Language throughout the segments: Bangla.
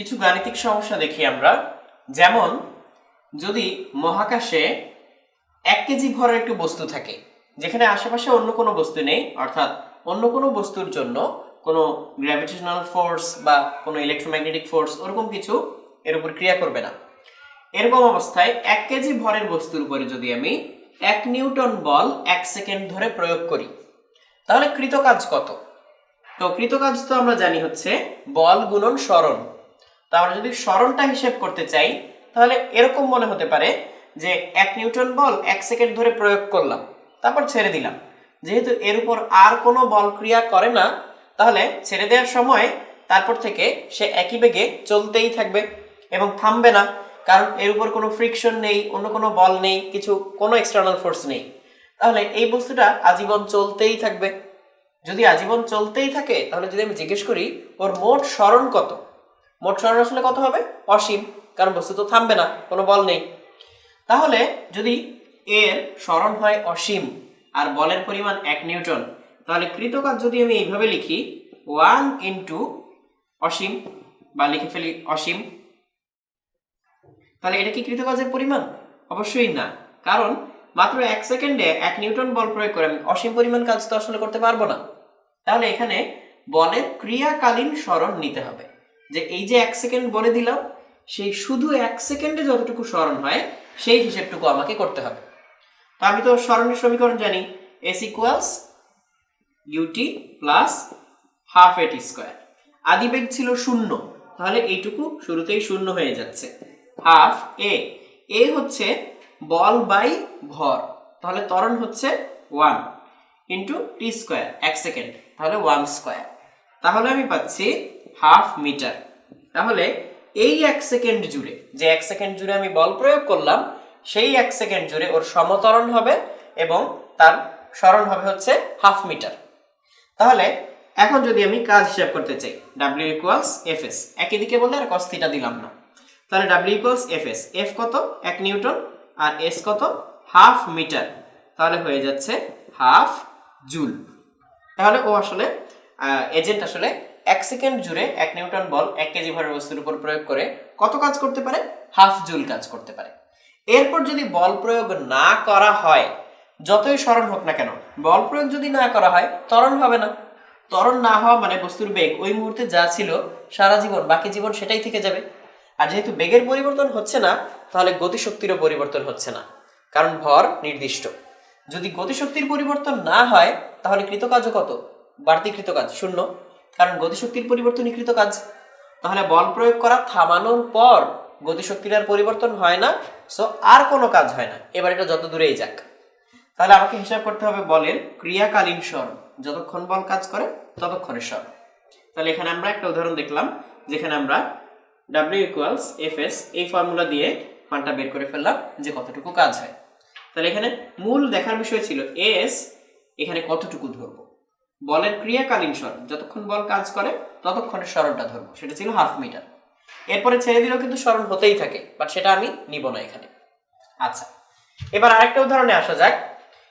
কিছু গাণিতিক সমস্যা দেখি আমরা। যেমন, যদি মহাকাশে এক কেজি ভরের একটি বস্তু থাকে, যেখানে আশেপাশে অন্য কোনো বস্তু নেই, অর্থাৎ অন্য কোনো বস্তুর জন্য কোনো গ্র্যাভিটেশনাল ফোর্স বা কোনো ইলেকট্রোম্যাগনেটিক ফোর্স ওরকম কিছু এর উপর ক্রিয়া করবে না। এরকম অবস্থায় এক কেজি ভরের বস্তুর উপরে যদি আমি এক নিউটন বল এক সেকেন্ড ধরে প্রয়োগ করি, তাহলে কৃতকাজ কত? তো কৃতকাজ তো আমরা জানি হচ্ছে বল গুণন স্মরণ। তো আমরা যদি স্মরণটা হিসেব করতে চাই, তাহলে এরকম মনে হতে পারে যে এক নিউটন বল এক সেকেন্ড ধরে প্রয়োগ করলাম, তারপর ছেড়ে দিলাম। যেহেতু এর উপর আর কোনো বল ক্রিয়া করে না, তাহলে ছেড়ে দেওয়ার সময় তারপর থেকে সে একই বেগে চলতেই থাকবে এবং থামবে না, কারণ এর উপর কোনো ফ্রিকশন নেই, অন্য কোনো বল নেই, কিছু কোনো এক্সটার্নাল ফোর্স নেই। তাহলে এই বস্তুটা আজীবন চলতেই থাকবে। যদি আজীবন চলতেই থাকে, তাহলে যদি আমি জিজ্ঞেস করি, ওর মোট স্মরণ কত? মোট স্মরণ আসলে কত হবে? অসীম। কারণ বস্তু তো থামবে না, কোনো বল নেই। তাহলে যদি এর স্মরণ হয় অসীম আর বলের পরিমাণ এক নিউটন, তাহলে কৃতকাজ যদি আমি এইভাবে লিখি, ওয়ান ইন্টু অসীম বা লিখে ফেলি অসীম, তাহলে এটা কি কৃতকাজের পরিমাণ? অবশ্যই না। কারণ মাত্র এক সেকেন্ডে এক নিউটন বল প্রয়োগ করে আমি অসীম পরিমাণ কাজ তো আসলে করতে পারব না। তাহলে এখানে বলের ক্রিয়াকালীন স্মরণ নিতে হবে। যে এই যে এক সেকেন্ড বলে দিলাম, সেই শুধু এক সেকেন্ডে যতটুকু স্মরণ হয়, সেই হিসেবটুকু আমাকে করতে হবে। তো আমি তো স্মরণের সমীকরণ জানি S equals UT plus half AT square আদিবেগ ছিল শূন্য, তাহলে এইটুকু শুরুতেই শূন্য হয়ে যাচ্ছে। হাফ এ এ হচ্ছে বল বাই ভর, তাহলে ত্বরণ হচ্ছে ওয়ান ইন্টু টি স্কোয়ার এক সেকেন্ড, তাহলে ওয়ান স্কোয়ার তাহলে আমি পাচ্ছি হাফ মিটার। তাহলে এই এক সেকেন্ড জুড়ে, যে এক সেকেন্ড জুড়ে আমি বল প্রয়োগ করলাম, সেই এক সেকেন্ড জুড়ে ওর সমতরণ হবে এবং তার স্মরণ হবে হচ্ছে হাফ মিটার। তাহলে এখন যদি আমি কাজ হিসাব করতে চাই ডাব্লিউ ইকুয়ালস এফ এস একই দিকে বললে আর কস থিটা দিলাম না। তাহলে W equals F S F কত? এক নিউটন, আর এস কত? Half metre. তাহলে হয়ে যাচ্ছে হাফ জুল। তাহলে ও আসলে এজেন্ট আসলে এক সেকেন্ড জুড়ে এক নিউটন বল এক কেজি ভরের বস্তুর উপর প্রয়োগ করে কত কাজ করতে পারে? হাফ জুল কাজ করতে পারে। এরপর যদি বল প্রয়োগ না করা হয়, যতই স্মরণ হোক না কেন, বল প্রয়োগ যদি না করা হয়, ত্বরণ হবে না। ত্বরণ না হওয়া মানে বস্তুর বেগ ওই মুহূর্তে যা ছিল সারা জীবন, বাকি জীবন সেটাই থেকে যাবে। আর যেহেতু বেগের পরিবর্তন হচ্ছে না, তাহলে গতিশক্তিরও পরিবর্তন হচ্ছে না। কারণ ভর নির্দিষ্ট। যদি গতিশক্তির পরিবর্তন না হয়, তাহলে কৃতকাজও কত? বাড়তি কৃতকাজ, শূন্য। কারণ গতিশক্তির পরিবর্তনই কৃতকাজ তাহলে বল প্রয়োগ করা থামানোর পর গতিশক্তির আর পরিবর্তন হয় না সো আর কোনো কাজ হয় না। এবার এটা যত দূরেই যাক। তাহলে আমাকে হিসাব করতে হবে বলের ক্রিয়াকালীন স্মরণ যতক্ষণ বল কাজ করে, ততক্ষণের স্মরণ তাহলে এখানে আমরা একটা উদাহরণ দেখলাম, যেখানে আমরা ডাব্লিউ ইকুয়ালস এফ এস এই ফর্মুলা দিয়ে মানটা বের করে ফেললাম যে কতটুকু কাজ হয়। তাহলে এখানে মূল দেখার বিষয় ছিল এস এখানে কতটুকু ধরবো? বলের ক্রিয়াকালীন স্মরণ যতক্ষণ বল কাজ করে ততক্ষণের স্মরণটা ধরবো। সেটা ছিল হাফ মিটার। এরপরে ছেড়ে দিলেও কিন্তু স্মরণ হতেই থাকে বাট সেটা আমি নিব না এখানে। আচ্ছা এবার আরেকটা উদাহরণে আসা যাক।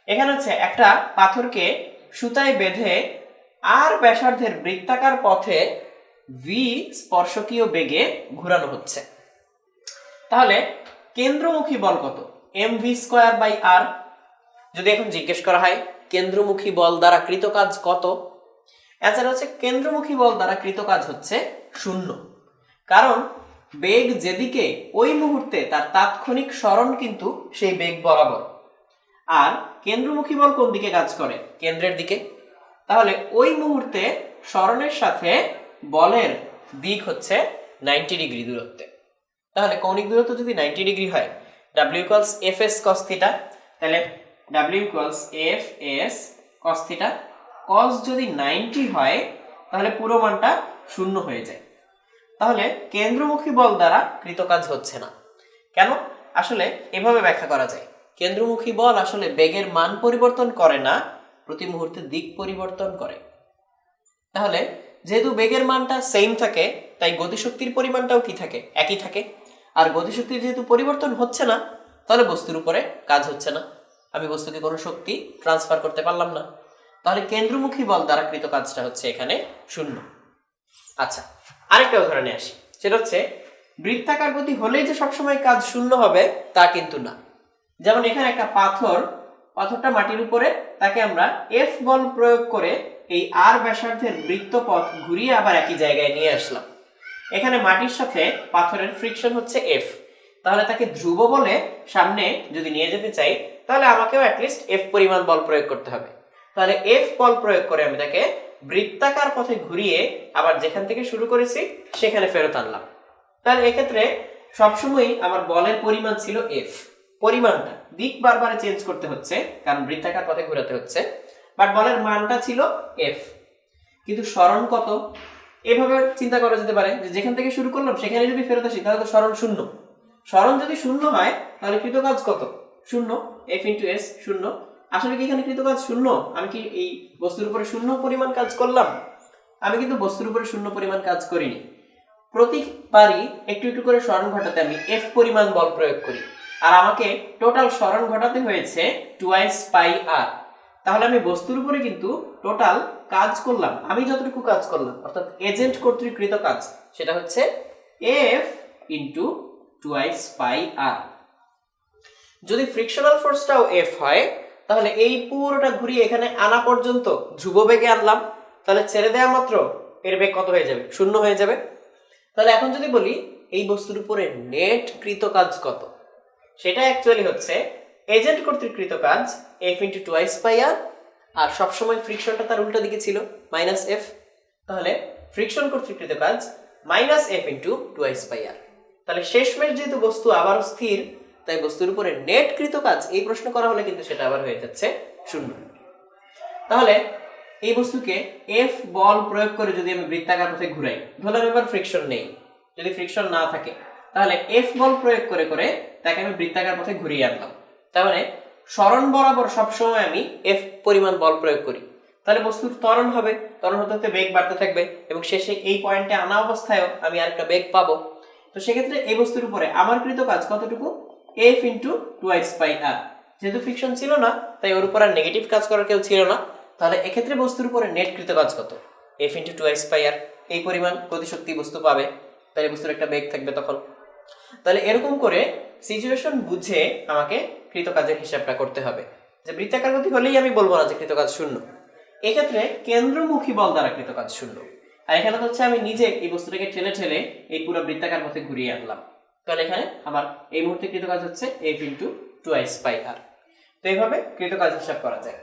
এখানে হচ্ছে একটা পাথরকে সুতায় বেঁধে আর ব্যাসার্ধের বৃত্তাকার পথে ভি স্পর্শকীয় বেগে ঘোরানো হচ্ছে। তাহলে কেন্দ্রমুখী বল কত? M V square by R যদি এখন জিজ্ঞেস করা হয় কেন্দ্রমুখী বল দ্বারা কৃত কাজ কত? অ্যান্সার হচ্ছে কেন্দ্রমুখী বল দ্বারা কৃত কাজ হচ্ছে শূন্য। কারণ বেগ যেদিকে ওই মুহূর্তে তার তাৎক্ষণিক স্মরণ কিন্তু সেই বেগ বরাবর। আর কেন্দ্রমুখী বল কোন দিকে কাজ করে? কেন্দ্রের দিকে। তাহলে ওই মুহূর্তে স্মরণের সাথে বলের দিক হচ্ছে নাইনটি ডিগ্রি দূরত্বে। তাহলে কৌণিক দূরত্ব যদি নাইনটি ডিগ্রি হয় W equals F S cos theta তাহলে W equals F S cos theta cos যদি নাইনটি হয়, তাহলে পুরো মানটা শূন্য হয়ে যায়। তাহলে কেন্দ্রমুখী বল দ্বারা কৃতকাজ হচ্ছে না। কেন? আসলে এভাবে ব্যাখ্যা করা যায়। কেন্দ্রমুখী বল আসলে বেগের মান পরিবর্তন করে না, প্রতি মুহূর্তে দিক পরিবর্তন করে। তাহলে যেহেতু বেগের মানটা সেম থাকে, তাই গতিশক্তির পরিমাণটাও কি থাকে? একই থাকে। আর গতিশক্তির যেহেতু পরিবর্তন হচ্ছে না, তাহলে বস্তুর উপরে কাজ হচ্ছে না। আমি বস্তুকে কোনো শক্তি ট্রান্সফার করতে পারলাম না। তাহলে কেন্দ্রমুখী বল দ্বারা কৃত কাজটা হচ্ছে এখানে শূন্য। আচ্ছা আরেকটা উদাহরণে আসি। সেটা হচ্ছে, বৃত্তাকার গতি হলেই যে সবসময় কাজ শূন্য হবে, তা কিন্তু না। যেমন এখানে একটা পাথর পাথরটা মাটির উপরে, তাকে আমরা এফ বল প্রয়োগ করে এই আর ব্যাসার্ধের বৃত্তপথ ঘুরিয়ে আবার একই জায়গায় নিয়ে আসলাম। এখানে মাটির সাথে পাথরের ফ্রিকশন হচ্ছে এফ তাহলে তাকে ধ্রুব বলে সামনে যদি নিয়ে যেতে চাই তাহলে আমাকেও অ্যাটলিস্ট এফ পরিমাণ বল প্রয়োগ করতে হবে। তাহলে এফ বল প্রয়োগ করে আমি তাকে বৃত্তাকার পথে ঘুরিয়ে আবার যেখান থেকে শুরু করেছি, সেখানে ফেরত আনলাম। তাহলে এক্ষেত্রে সবসময়ই আমার বলের পরিমাণ ছিল এফ পরিমাণটা দিক বারবার চেঞ্জ করতে হচ্ছে, কারণ বৃত্তাকার পথে ঘোরাতে হচ্ছে বাট বলের মানটা ছিল এফ কিন্তু স্মরণ কত? এভাবে চিন্তা করা যেতে পারে যে যেখান থেকে শুরু করলাম, সেখানে যদি ফেরত আসি, তাহলে তো স্মরণ শূন্য। স্মরণ যদি শূন্য হয়, তাহলে কৃতকাজ কত? শূন্য এফ ইন্টু এস শূন্য। আসলে কি এখানে কৃতকাজ শূন্য? আমি কি এই বস্তুর উপরে শূন্য পরিমাণ কাজ করলাম? আমি কিন্তু বস্তুর উপরে শূন্য পরিমাণ কাজ করিনি। প্রতিবারই একটু একটু করে স্মরণ ঘটাতে আমি এফ পরিমাণ বল প্রয়োগ করি। আর আমাকে টোটাল স্মরণ ঘটাতে হয়েছে টুয়াইস পাই আর তাহলে আমি বস্তুর উপরে কিন্তু টোটাল কাজ করলাম। আমি যতটুকু কাজ করলাম, অর্থাৎ এজেন্ট কর্তৃকৃত কাজ, সেটা হচ্ছে F into twice pi r যদি ফ্রিকশনাল ফোর্সটাও এফ হয়, তাহলে এই পুরোটা ঘুরিয়ে এখানে আনা পর্যন্ত ধ্রুব বেগে আনলাম। তাহলে ছেড়ে দেওয়া মাত্র এর বেগ কত হয়ে যাবে? শূন্য হয়ে যাবে। তাহলে এখন যদি বলি, এই বস্তুর উপরে নেট কৃত কাজ কত? সেটা অ্যাকচুয়ালি হচ্ছে এজেন্ট কর্তৃক কৃত কাজ F into twice pi r আর সবসময় ফ্রিকশনটা তার উল্টা দিকে ছিল মাইনাস এফ তাহলে ফ্রিকশন কর্তৃক কৃত কাজ minus F into twice pi R তাহলে শেষমেশ যেহেতু বস্তু আবারও স্থির তাই বস্তুর উপরে নেট কৃত কাজ এই প্রশ্ন করা হলে কিন্তু সেটা আবার হয়ে যাচ্ছে শূন্য। তাহলে এই বস্তুকে এফ বল প্রয়োগ করে যদি আমি বৃত্তাকার পথে ঘুরাই, ধরলাম এবার ফ্রিকশন নেই, যদি ফ্রিকশন না থাকে, তাহলে এফ বল প্রয়োগ করে করে তাকে আমি বৃত্তাকার পথে ঘুরিয়ে আনলাম। তাহলে স্মরণ বরাবর সবসময় আমি এফ পরিমাণ বল প্রয়োগ করি। তাহলে বস্তুর ত্বরণ হবে, ত্বরণ হতে হতে বেগ বাড়তে থাকবে এবং শেষে এই পয়েন্টে আনা অবস্থায়ও আমি আরেকটা বেগ পাবো। তো সেক্ষেত্রে এই বস্তুর উপরে আমার কৃত কাজ কতটুকু? F into twice pi r যেহেতু ফিকশন ছিল না, তাই ওর উপর আর নেগেটিভ কাজ করার কেউ ছিল না। তাহলে এক্ষেত্রে বস্তুর উপরে নেট কৃত কাজ কত F into twice pi r এই পরিমাণ গতিশক্তি বস্তু পাবে। তাহলে বস্তুর একটা বেগ থাকবে তখন। তাহলে এরকম করে সিচুয়েশন বুঝে আমাকে কৃতকাজের হিসাবটা করতে হবে। যে বৃত্তাকার গতি হলেই আমি বলব না যে কৃতকাজ শূন্য। এক্ষেত্রে কেন্দ্রমুখী বল দ্বারা কৃতকাজ শূন্য। আর এখানে তো হচ্ছে আমি নিজে এই বস্তুটাকে ঠেলে ঠেলে এই পুরো বৃত্তাকার পথে ঘুরিয়ে আনলাম। তাহলে এখানে আমার এই মুহূর্তে কৃতকাজ হচ্ছে F into twice pi R তো এইভাবে কৃতকাজ হিসাব করা যায়।